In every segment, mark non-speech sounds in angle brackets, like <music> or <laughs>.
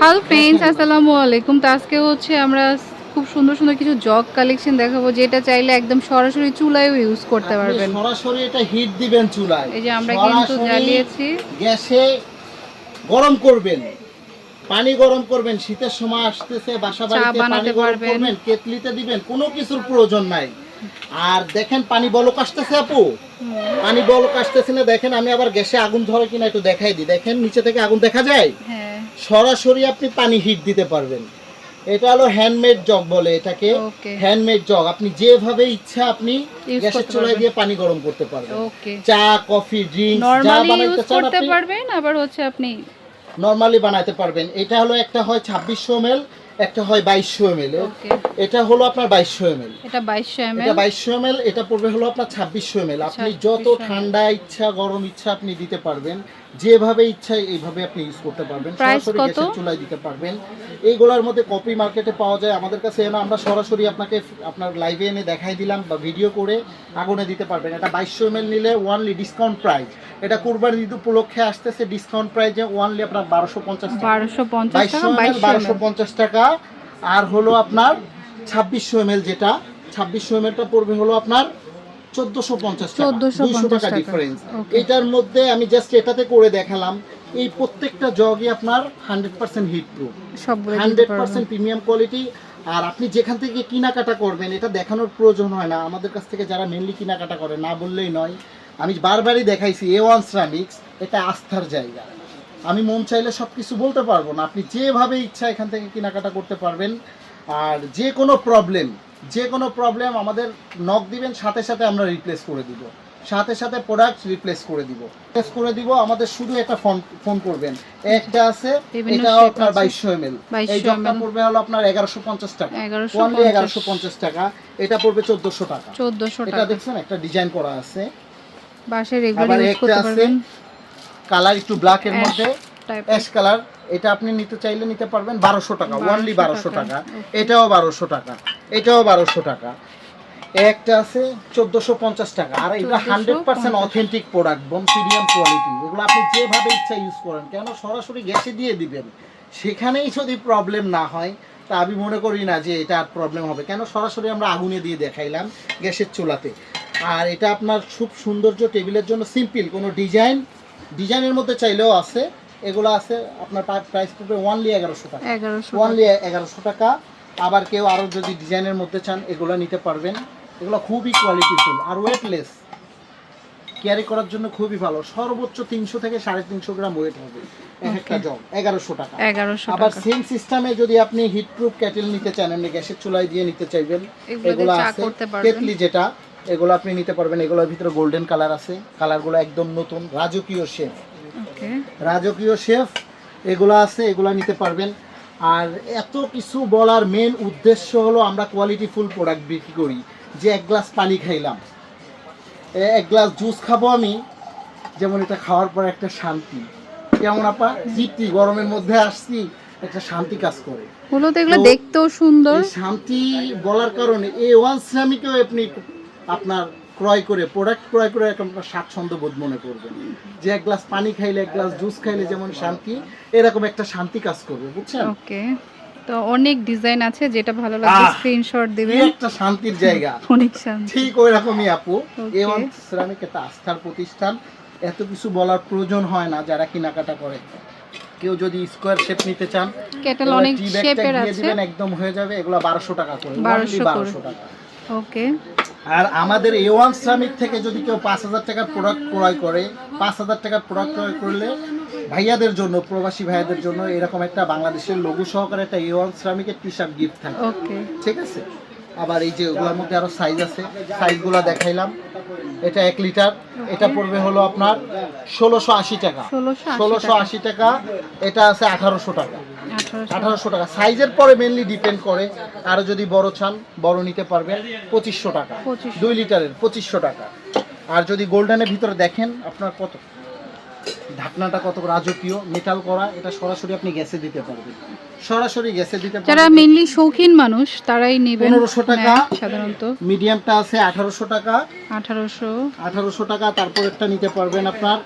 Hello friends আসসালামু আলাইকুম। তো আজকে হচ্ছে আমরা খুব সুন্দর সুন্দর কিছু জগ কালেকশন দেখাবো যেটা চাইলে একদম সরাসরি চুলায়ও ইউজ করতে পারবেন। সরাসরি এটা হিট দিবেন চুলায়। এই যে আমরা কিন্তু জ্বালিয়েছি। গ্যাসে গরম করবেন। পানি গরম করবেন শীতের সময় আসতেছে বাসা বাড়িতে পানি গরম করবেন কেতলিতে দিবেন কোনো কিছুর প্রয়োজন নাই। আর দেখেন পানি বলক আসতেছে আপু। পানি বলক আসতেছে না দেখেন আমি আবার গ্যাসে আগুন ধরে কিনা একটু দেখাই দিই। দেখেন নিচে থেকে আগুন দেখা যায়? হ্যাঁ। সরাসরি আপনি পানি হিট দিতে পারবেন। এটা হলো হ্যান্ডমেড জগ বলে এটাকে। হ্যান্ডমেড জগ আপনি যেভাবে ইচ্ছা আপনি গ্যাসের করতে চুলায় দিয়ে পানি গরম করতে পারবেন। চা কফি ড্রিঙ্কস যা নরমালি বানাইতে চান করতে আপনি পারবেন আবার হচ্ছে আপনি নরমালি বানাইতে পারবেন। এটা হলো একটা হয় ছাব্বিশশো এমএল একটা হয় বাইশশো এমএল ওকে। এটা হলো আপনার বাইশশো এমএল। এটা বাইশশো এম এটা বাইশশো এমএল এটা পড়বে হলো আপনার ছাব্বিশশো এমএল। আপনি যত ঠান্ডা ইচ্ছা গরম ইচ্ছা আপনি দিতে পারবেন। যেভাবে ইচ্ছা এইভাবে আপনি ইউজ করতে পারবেন সরাসরি? গ্যাসের চুলায় দিতে পারবেন। এইগুলোর মধ্যে কপি মার্কেটে পাওয়া যায়। আমাদের কাছে এনে আমরা সরাসরি আপনাকে আপনার লাইভে এনে দেখাই দিলাম বা ভিডিও করে আগুনে দিতে পারবেন। এটা বাইশশো এমএল নিলে ওয়ানলি ডিসকাউন্ট প্রাইস এটা কুরবানি ঈদ উপলক্ষে আসতেছে ডিসকাউন্ট প্রাইসে ওয়ানলি আপনার বারোশো পঞ্চাশ বারোশো পঞ্চাশ বারোশো পঞ্চাশ টাকা। আর হলো আপনার ছাব্বিশশো এমএল যেটা। ছাব্বিশশো এমএলটা পড়বে হলো আপনার 1450 দুইশো টাকা টাকা। ডিফারেন্স এটার মধ্যে আমি জাস্ট এটাতে করে দেখালাম এই প্রত্যেকটা জগই আপনার hundred percent heat proof premium quality আর আপনি যেখান থেকে কেনাকাটা করবেন এটা দেখানোর প্রয়োজন হয় না। আমাদের কাছ থেকে যারা মেনলি কেনাকাটা করে না বললেই নয় আমি বারবারই দেখাইছি এ ওয়ান শ্রামিক্স এটা আস্থার জায়গা। আমি মন চাইলে সব কিছু বলতে পারব না। আপনি যেভাবে ইচ্ছা এখান থেকে কেনাকাটা করতে পারবেন। আর যে কোনো প্রবলেম যে কোনো প্রবলেম আমাদের নক দিবেন সাথে সাথে আমরা রিপ্লেস করে দিব। সাথে সাথে প্রোডাক্ট রিপ্লেস করে দিব। রিপ্লেস করে দিব আমাদের শুধু একটা ফোন ফোন করবেন। একটা আছে shape আপনার। বাইশশো এমএল 2200 এই জবটা পড়বে হলো আপনার এগারোশো পঞ্চাশ টাকা। 1150 ওনলি এগারোশো পঞ্চাশ টাকা। এটা পড়বে চোদ্দশো টাকা। চোদ্দশো এটা দেখছেন একটা ডিজাইন করা আছে। আবার এগুলো ইউজ একটা করতে পারবেন। কালার একটু ব্ল্যাক এর মধ্যে। অ্যাশ কালার এটা আপনি নিতে চাইলে নিতে পারবেন বারোশো টাকা 1200 বারোশো টাকা। টাকা। এটাও বারোশো টাকা। এটাও বারোশো টাকা। একটা আছে চোদ্দশো পঞ্চাশ টাকা। আর এটা হান্ড্রেড পার্সেন্ট অথেন্টিক প্রোডাক্ট বন প্রিমিয়াম কোয়ালিটি এগুলো আপনি যেভাবে ইচ্ছা ইউজ করেন কেন সরাসরি গ্যাসে দিয়ে দিবেন? সেখানেই যদি প্রবলেম না হয় তা আমি মনে করি না যে এটা আর প্রবলেম হবে। কেন সরাসরি আমরা আগুনে দিয়ে দেখাইলাম গ্যাসের চুলাতে। আর এটা আপনার খুব সৌন্দর্য টেবিলের জন্য সিম্পল কোনো ডিজাইন ডিজাইনের মধ্যে চাইলেও আছে। এগুলো আছে আপনার প্রাইস পড়বে ওয়ানলি এগারোশো টাকা। ওয়ানলি এগারোশো টাকা। আবার কেউ আরও যদি ডিজাইনের মধ্যে চান এগুলো নিতে পারবেন। এগুলো খুবই কোয়ালিটিফুল আর ওয়েটলেস ক্যারি করার জন্য খুবই ভালো। সর্বোচ্চ তিনশো থেকে সাড়ে তিনশো গ্রাম ওয়েট হবে। এক একটা জগ এগারোশো টাকা। এগারোশো আবার সেম সিস্টেমে যদি আপনি হিট প্রুফ ক্যাটেল নিতে চান এমনি গ্যাসের চুলায় দিয়ে নিতে চাইবেন এগুলো আছে। কেটলি যেটা এগুলো আপনি নিতে পারবেন। এগুলোর ভিতরে গোল্ডেন কালার আছে। কালারগুলো একদম নতুন রাজকীয় শেফ রাজকীয় শেফ এগুলো আছে এগুলো নিতে পারবেন। আর এত কিছু বলার মেন উদ্দেশ্য হলো আমরা কোয়ালিটি ফুল প্রোডাক্ট বিক্রি করি যে এক গ্লাস পানি খাইলাম। এক গ্লাস জুস খাব আমি যেমন এটা খাওয়ার পর একটা শান্তি। কেমন আপা? তৃপ্তি গরমের মধ্যে আসছি একটা শান্তি কাজ করে। হলো তো এগুলো দেখতেও সুন্দর। শান্তি বলার কারণে এ ওয়ান শ্রামিকেও আপনি আপনার ক্রয় করে প্রোডাক্ট ক্রয় করে একটা স্বাচ্ছন্দ্য বোধ মনে করবেন। যে এক গ্লাস পানি খাইলে এক গ্লাস জুস খাইলে যেমন শান্তি এরকম একটা শান্তি কাজ করবে বুঝছেন? ওকে তো অনেক ডিজাইন আছে যেটা ভালো লাগবে স্ক্রিনশট দিবেন। একটা শান্তির জায়গা। <laughs> অনেক শান্তি। ঠিক ওই রকমই আপু। Okay. এ ওয়ান শ্রামিক একটা আস্থার প্রতিষ্ঠান। এত কিছু বলার প্রয়োজন হয় না যারা কেনাকাটা করে। কেউ যদি স্কোয়ার শেপ নিতে চান কেটেল অনেক শেপের আছে। একদম হয়ে যাবে। এগুলো বারোশো টাকা করে। 1200 বারোশো টাকা। ওকে। আর আমাদের এ ওয়ান শ্রমিক থেকে যদি কেউ পাঁচ হাজার টাকার প্রোডাক্ট ক্রয় করে পাঁচ হাজার টাকার প্রোডাক্ট ক্রয় করলে ভাইয়াদের জন্য প্রবাসী ভাইয়াদের জন্য এরকম একটা বাংলাদেশের লঘু সহকারে একটা এ ওয়ান শ্রমিকের টি শার্ট গিফট থাকে ঠিক আছে? আবার এই যে ওগুলোর মধ্যে আরও সাইজ আছে। সাইজগুলো দেখাইলাম। এটা এক লিটার এটা পড়বে হলো আপনার ষোলোশো আশি টাকা। ষোলোশো আশি টাকা। এটা আছে আঠারোশো টাকা। আঠারোশো টাকা। সাইজের পরে মেনলি ডিপেন্ড করে আরও যদি বড় চান বড় নিতে পারবেন পঁচিশশো টাকা। দুই লিটারের পঁচিশশো টাকা। আর যদি গোল্ডেনের ভিতরে দেখেন আপনার কত? ঢাকনাটা কত রাজকীয়? মেটাল করা এটা সরাসরি আপনি গ্যাসে দিতে পারবেন। সরাসরি গ্যাসে দিতে পারবেন। যারা মেনলি শৌখিন মানুষ তারাই নেবেন 1500 টাকা। সাধারণত। মিডিয়ামটা আছে আঠারোশো টাকা। আঠারোশো। আঠারোশো টাকা তারপর একটা নিতে পারবেন আপনার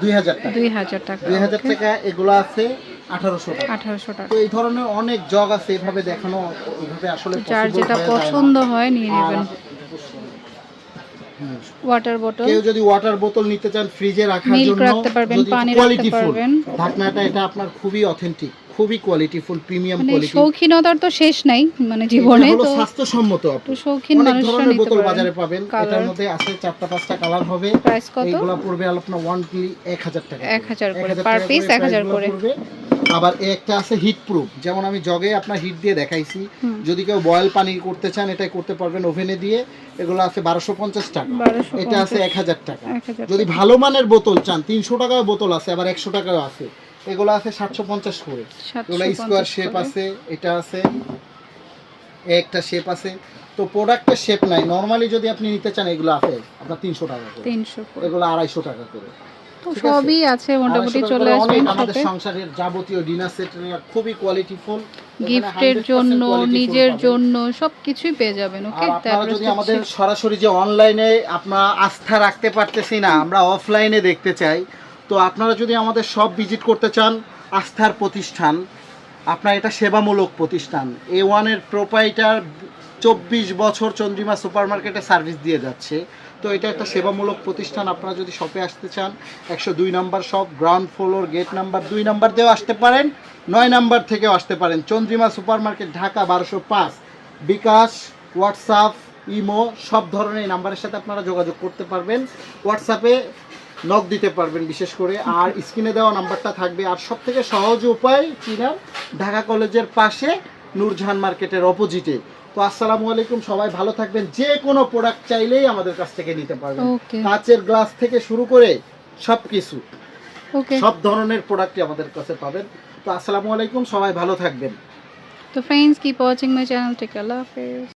দুই হাজার টাকা। দুই হাজার টাকা দুই হাজার টাকা এগুলো আছে আঠারোশো টাকা। আঠারোশো টাকা। তো এই ধরনের অনেক জগ আছে এভাবে দেখানো এইভাবে আসলে যার যেটা। পছন্দ হয় নিয়ে নেবেন। ওয়াটার বোতল কেউ যদি ওয়াটার বোতল নিতে চান ফ্রিজে রাখার Milk জন্য রাখতে পারবেন, পানি রাখতে পারবেন। ঢাকনাটা এটা আপনার খুবই অথেন্টিক খুবই কোয়ালিটিফুল প্রিমিয়াম কোয়ালিটি শৌখিনতার তো শেষ নাই মানে জীবনে তো স্বাস্থ্যসম্মত। আপু। শৌখিন মানুষরা ধরনের বোতল বাজারে পাবেন। এটার মধ্যে আছে চারটা পাঁচটা কালার হবে। প্রাইস কত? এইগুলা পড়বে আপনার ওয়ান পিলি এক হাজার টাকা এক হাজার করে পার পিস করে এক হাজার price গুলো করে। আবার একটা আছে হিট প্রুফ যেমন আমি জগে আপনার হিট দিয়ে দেখাইছি। যদি কেউ বয়েল পানি করতে চান এটাই করতে পারবেন ওভেনে দিয়ে। এগুলো আছে বারোশো পঞ্চাশ টাকা। এটা আছে এক হাজার টাকা। যদি ভালো মানের বোতল চান তিনশো টাকার বোতল আছে আবার একশো টাকাও আছে। এগুলো আছে সাতশো পঞ্চাশ করে। এগুলো স্কোয়ার শেপ আছে এটা আছে একটা শেপ আছে। তো প্রোডাক্টের শেপ নাই। নর্মালি যদি আপনি নিতে চান এগুলো আছে আপনার তিনশো টাকা করে। তিনশো এগুলো আড়াইশো টাকা করে। তো সবই আছে মোটামুটি চলে করে আসবেন আমাদের সংসারের যাবতীয় ডিনার সেট খুবই কোয়ালিটিফুল গিফটের জন্য নিজের জন্য সবকিছুই পেয়ে যাবেন ওকে আর যদি আমাদের সরাসরি যে অনলাইনে আপনার আস্থা রাখতে পারতেছি না আমরা অফলাইনে দেখতে চাই তো আপনারা যদি আমাদের সব ভিজিট করতে চান, আস্থার প্রতিষ্ঠান, আপনার এটা সেবামূলক প্রতিষ্ঠান। এ ওয়ানের প্রোপাইটার চব্বিশ বছর চন্দ্রিমা সুপার মার্কেটে সার্ভিস দিয়ে যাচ্ছে। তো এটা একটা সেবামূলক প্রতিষ্ঠান, আপনারা যদি শপে আসতে চান, একশো দুই number shop ground floor gate number দুই নাম্বার দিয়েও আসতে পারেন, নয় নাম্বার থেকেও আসতে পারেন। চন্দ্রিমা সুপার মার্কেট ঢাকা বারোশো পাঁচ। বিকাশ হোয়াটসঅ্যাপ ইমো, সব ধরনের নাম্বারের সাথে আপনারা যোগাযোগ করতে পারবেন। হোয়াটসঅ্যাপে নক দিতে পারবেন বিশেষ করে। আর স্ক্রিনে দেওয়া নাম্বারটা থাকবে। আর সব থেকে সহজ উপায় চিনার ঢাকা কলেজের পাশে নূরজাহান মার্কেটের অপোজিটে তো আসসালামু আলাইকুম সবাই ভালো থাকবেন। যে কোনো প্রোডাক্ট চাইলেই আমাদের কাছ থেকে নিতে পারবেন। কাচের গ্লাস থেকে শুরু করে সব কিছু সব ধরনের প্রোডাক্টই আমাদের কাছে পাবেন। তো আসসালামু আলাইকুম সবাই ভালো থাকবেন। তো friends keep watching my channel tech আল্লাহ হাফেজ।